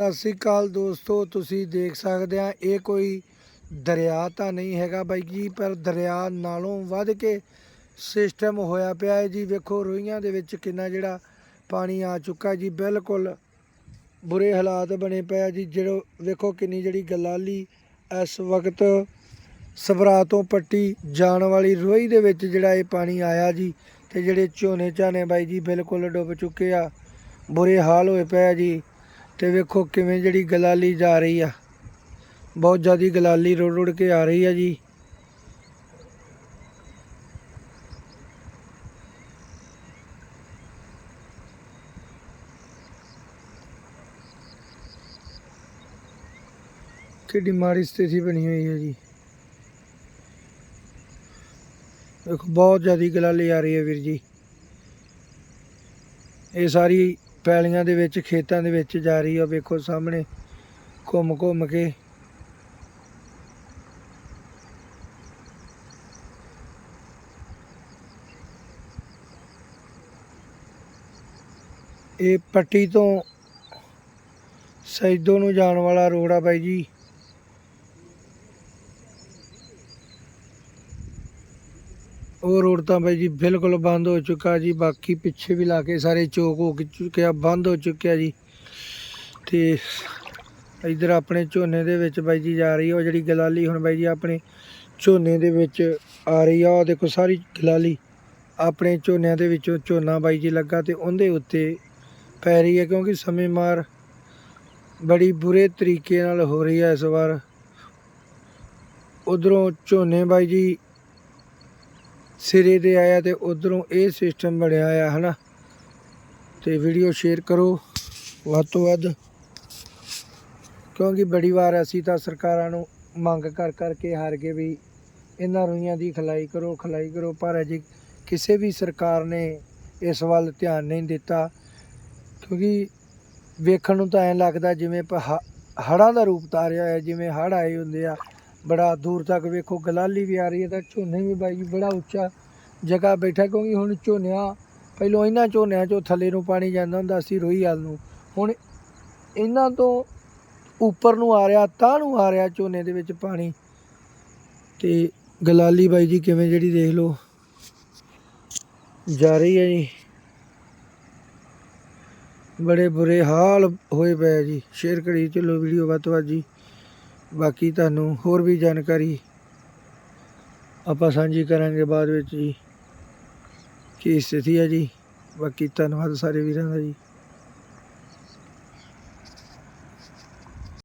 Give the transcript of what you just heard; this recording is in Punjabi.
ਸਤਿ ਸ੍ਰੀ ਅਕਾਲ ਦੋਸਤੋ, ਤੁਸੀਂ ਦੇਖ ਸਕਦੇ ਆ, ਇਹ ਕੋਈ ਦਰਿਆ ਤਾਂ ਨਹੀਂ ਹੈਗਾ ਬਾਈ ਜੀ, ਪਰ ਦਰਿਆ ਨਾਲੋਂ ਵੱਧ ਕੇ ਸਿਸਟਮ ਹੋਇਆ ਪਿਆ ਹੈ ਜੀ। ਵੇਖੋ, ਰੋਈਆਂ ਦੇ ਵਿੱਚ ਕਿੰਨਾ ਜਿਹੜਾ ਪਾਣੀ ਆ ਚੁੱਕਾ ਜੀ। ਬਿਲਕੁਲ ਬੁਰੇ ਹਾਲਾਤ ਬਣੇ ਪਏ ਆ ਜੀ। ਜਿਹੜਾ, ਵੇਖੋ ਕਿੰਨੀ ਜਿਹੜੀ ਗਲਾਲੀ ਇਸ ਵਕਤ ਸਭਰਾ ਤੋਂ ਪੱਟੀ ਜਾਣ ਵਾਲੀ ਰੋਈ ਦੇ ਵਿੱਚ ਜਿਹੜਾ ਇਹ ਪਾਣੀ ਆਇਆ ਜੀ, ਤੇ ਜਿਹੜੇ ਝੋਨੇ ਝਾਨੇ ਬਾਈ ਜੀ ਬਿਲਕੁਲ ਡੁੱਬ ਚੁੱਕੇ ਆ। ਬੁਰੇ ਹਾਲ ਹੋਏ ਪਏ ਆ ਜੀ। ਤੇ ਵੇਖੋ ਕਿਵੇਂ ਜਿਹੜੀ ਗਲਾਲੀ ਜਾ ਰਹੀ ਆ। ਬਹੁਤ ਜ਼ਿਆਦੀ ਗਲਾਲੀ ਰੁੜ ਰੁੜ ਕੇ ਆ ਰਹੀ ਆ ਜੀ। ਕਿੱਡੀ ਮਾੜੀ ਸਥਿਤੀ ਬਣੀ ਹੋਈ ਹੈ ਜੀ। ਦੇਖੋ ਬਹੁਤ ਜ਼ਿਆਦੀ ਗਲਾਲੀ ਆ ਰਹੀ ਹੈ ਵੀਰ ਜੀ। ਇਹ ਸਾਰੀ ਪੈਲੀਆਂ ਦੇ ਵਿੱਚ, ਖੇਤਾਂ ਦੇ ਵਿੱਚ ਜਾ ਰਹੀ ਆ। ਵੇਖੋ ਸਾਹਮਣੇ ਘੁੰਮ ਘੁੰਮ ਕੇ। ਇਹ ਪੱਟੀ ਤੋਂ ਸੈਦੋ ਨੂੰ ਜਾਣ ਵਾਲਾ ਰੋਡ ਆ ਬਾਈ ਜੀ। ਉਹ ਰੋਡ ਤਾਂ ਬਾਈ ਜੀ ਬਿਲਕੁਲ ਬੰਦ ਹੋ ਚੁੱਕਾ ਜੀ, ਬਾਕੀ ਪਿੱਛੇ ਵੀ ਲਾ ਕੇ ਸਾਰੇ ਚੌਕ ਹੋ ਚੁੱਕਿਆ, ਬੰਦ ਹੋ ਚੁੱਕਿਆ ਜੀ। ਤੇ ਇਧਰ ਆਪਣੇ ਝੋਨੇ ਦੇ ਵਿੱਚ ਬਾਈ ਜੀ ਜਾ ਰਹੀ ਆ, ਉਹ ਜਿਹੜੀ ਗਲਾਲੀ ਹੁਣ ਬਾਈ ਜੀ ਆਪਣੇ ਝੋਨੇ ਦੇ ਵਿੱਚ ਆ ਰਹੀ ਆ, ਉਹ ਦੇਖੋ ਸਾਰੀ ਗਲਾਲੀ ਆਪਣੇ ਝੋਨਿਆਂ ਦੇ ਵਿੱਚੋਂ ਝੋਨਾ ਬਾਈ ਜੀ ਲੱਗਾ ਤੇ ਉਹਦੇ ਉੱਤੇ ਪੈ ਰਹੀ ਹੈ ਕਿਉਂਕਿ ਸਮੇਂ ਮਾਰ ਬੜੀ ਬੁਰੇ ਤਰੀਕੇ ਨਾਲ ਹੋ ਰਹੀ ਹੈ ਇਸ ਵਾਰ। ਉਧਰੋਂ ਝੋਨੇ ਬਾਈ ਜੀ ਸਿਰੇ ਦੇ ਆਇਆ ਤੇ ਉਧਰੋਂ ਇਹ ਸਿਸਟਮ ਬਣਿਆ ਆ, ਹਨਾ? ਤੇ ਵੀਡੀਓ ਸ਼ੇਅਰ ਕਰੋ, ਵੱਧ ਤੋਂ ਵੱਧ। ਕਿਉਂਕਿ ਬੜੀ ਵਾਰ ਅਸੀਂ ਤਾਂ ਸਰਕਾਰਾਂ ਨੂੰ ਮੰਗ ਕਰ ਕਰਕੇ ਹਾਰ ਗਏ ਵੀ ਇਹਨਾਂ ਰੂਈਆਂ ਦੀ ਖਲਾਈ ਕਰੋ ਖਲਾਈ ਕਰੋ, ਪਰ ਅਜੇ ਕਿਸੇ ਵੀ ਸਰਕਾਰ ਨੇ ਇਸ ਵੱਲ ਧਿਆਨ ਨਹੀਂ ਦਿੱਤਾ। ਕਿਉਂਕਿ ਵੇਖਣ ਨੂੰ ਤਾਂ ਐਂ ਲੱਗਦਾ ਜਿਵੇਂ ਹੜ੍ਹਾਂ ਦਾ ਰੂਪ ਧਾਰਿਆ ਹੋਇਆ, ਜਿਵੇਂ ਹੜ੍ਹ ਆਏ ਹੁੰਦੇ ਆ ਬੜਾ ਦੂਰ ਤੱਕ ਵੇਖੋ, ਗਲਾਲੀ ਵੀ ਆ ਰਹੀ ਹੈ, ਤਾਂ ਝੋਨੇ ਵੀ ਬਾਈ ਜੀ ਬੜਾ ਉੱਚਾ ਜਗ੍ਹਾ ਬੈਠਾ, ਕਿਉਂਕਿ ਹੁਣ ਝੋਨਿਆਂ, ਪਹਿਲੋਂ ਇਹਨਾਂ ਝੋਨਿਆਂ ਚੋਂ ਥੱਲੇ ਨੂੰ ਪਾਣੀ ਜਾਂਦਾ ਹੁੰਦਾ ਸੀ, ਰੋਈ ਹਾਲ ਨੂੰ। ਹੁਣ ਇਹਨਾਂ ਤੋਂ ਉੱਪਰ ਨੂੰ ਆ ਰਿਹਾ, ਤਾਂ ਨੂੰ ਆ ਰਿਹਾ ਝੋਨੇ ਦੇ ਵਿੱਚ ਪਾਣੀ। ਤੇ ਗਲਾਲੀ ਬਾਈ ਜੀ ਕਿਵੇਂ ਜਿਹੜੀ ਦੇਖ ਲਓ, ਜਾ ਰਹੀ ਹੈ ਜੀ। ਬੜੇ ਬੁਰੇ ਹਾਲ ਹੋਏ ਪਏ ਜੀ। ਸ਼ੇਅਰ ਕਰੀ ਚਲੋ ਵੀਡੀਓ ਵੱਧ ਤੋਂ ਵੱਧ ਜੀ। ਬਾਕੀ ਤੁਹਾਨੂੰ ਹੋਰ ਵੀ ਜਾਣਕਾਰੀ ਆਪਾਂ ਸਾਂਝੀ ਕਰਾਂਗੇ ਬਾਅਦ ਵਿੱਚ ਜੀ। ਕੀ ਸਥਿਤੀ ਹੈ ਜੀ? ਬਾਕੀ ਧੰਨਵਾਦ ਸਾਰੇ ਵੀਰਾਂ ਦਾ ਜੀ।